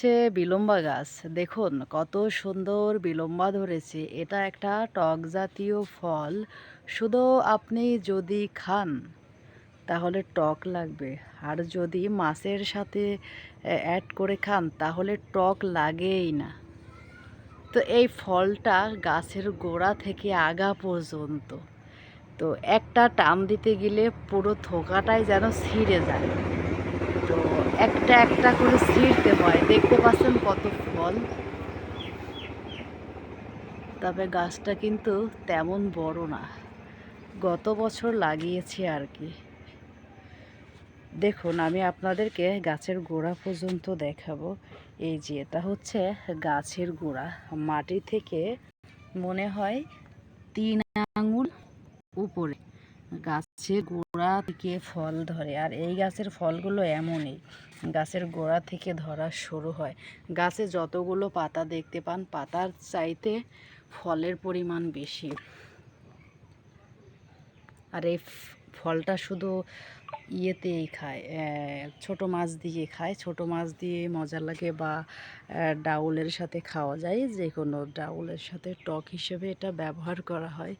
হচ্ছে বিলম্বা গাছ। দেখুন, কত সুন্দর বিলম্বা ধরেছে। এটা একটা টক জাতীয় ফল। শুধু আপনি যদি খান, তাহলে টক লাগবে। আর যদি মাছের সাথে অ্যাড করে খান, তাহলে টক লাগেই না। তো এই ফলটা গাছের গোড়া থেকে আগা পর্যন্ত। তো একটা টান দিতে গেলে পুরো থোকাটাই যেন ছিঁড়ে যায়। তো একটা একটা করে ছিঁড়তে হয় দেখতে পাচ্ছেন কত ফল। তবে গাছটা কিন্তু তেমন বড় না, গত বছর লাগিয়েছি আর কি। দেখুন, আমি আপনাদেরকে গাছের গোড়া পর্যন্ত দেখাবো। এই যে, এটা হচ্ছে গাছের গোড়া। মাটি থেকে মনে হয় তিন আঙুল উপরে। গাছের গোড়া থেকে ফল ধরে। আর এই গাছের ফলগুলো এমনই, গাছের গোড়া থেকে ধরা শুরু হয়। গাছে যতগুলো পাতা দেখতে পান, পাতার চাইতে ফলের পরিমাণ বেশি। আর এই ফলটা শুধু ইয়েতেই খায় ছোট মাছ দিয়ে খায়। ছোট মাছ দিয়ে মজা লাগে বা ডাউলের সাথে খাওয়া যায়। যে কোনো ডাউলের সাথে টক হিসেবে এটা ব্যবহার করা হয়।